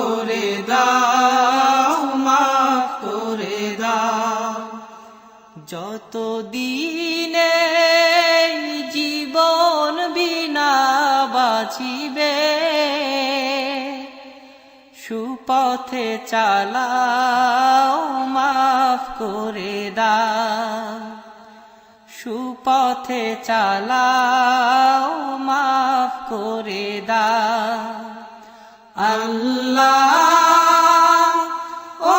করে দাও মাফ করে দাও। যত দিনে জীবন বিনা বাঁচিবে, সুপথে চালাও, মাফ করে দাও। সুপথে চালাও, মাফ করে দাও। আল্লাহ ও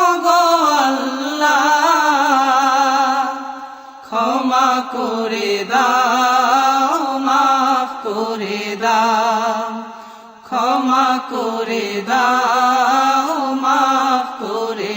আল্লাহ ক্ষমা করে মাফ করে ক্ষমা করে মাফ করে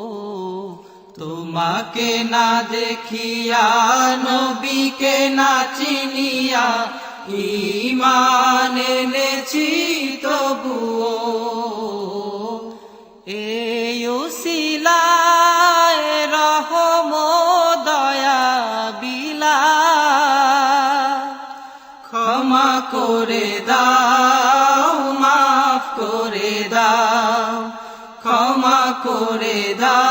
তোমাকে না দেখিয়া, নবীকে না চিনিয়া ইমান এনেছি তবুও। এই উসিলায় রহম দয়া বিলা। ক্ষমা করে দাও, মাফ করে দাও, ক্ষমা করে দাও।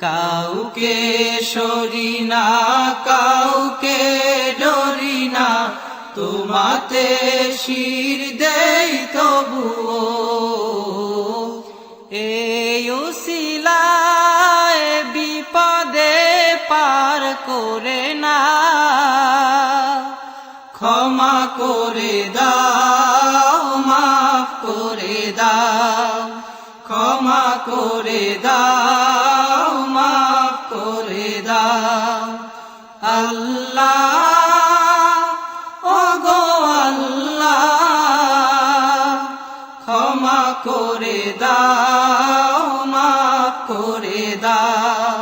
কাউকে সরি না, কাউকে ডরি না। তোমাতে শির দেই তবুও। এই উসিলায় বিপদে পার করে না। ক্ষমা করে দাও, মাফ করে দাও। ক্ষমা করে দাও। করে দাও। আল্লাহ ও গো আল্লাহ, ক্ষমা করে দাও, মাফ করে দাও।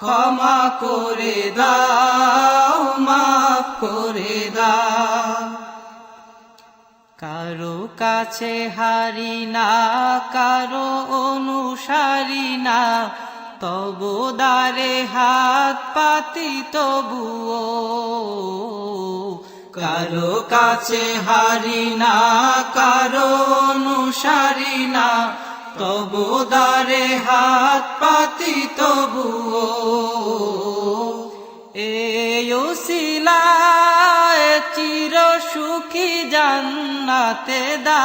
ক্ষমা করে দাও, মাফ করে দাও। কারও কাছে হারি না, কারও অনুসারী না তবু দারে হাত পাতি তবুও, কারও কাছে হারি না, কারও অনুসারী না, তবু দারে হাত পাতি তবুও। এই উসিলায় চির সুখী জান্নাতে দা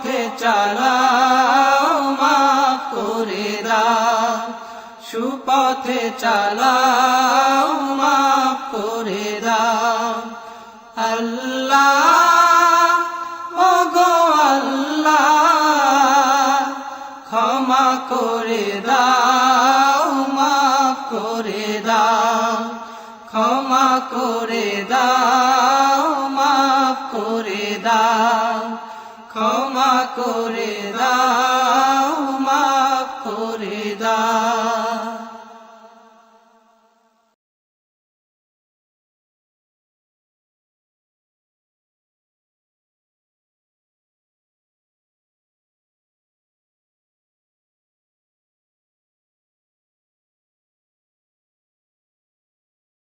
সুপথে চালাও, মাফ করে দাও। সুপথে চালাও, মাফ করে দাও। আল্লাহ ও গো আল্লাহ, ক্ষমা করে দাও, মাফ করে দাও। ক্ষমা করে দাও, মাফ করে দাও। ক্ষমা করে দাও।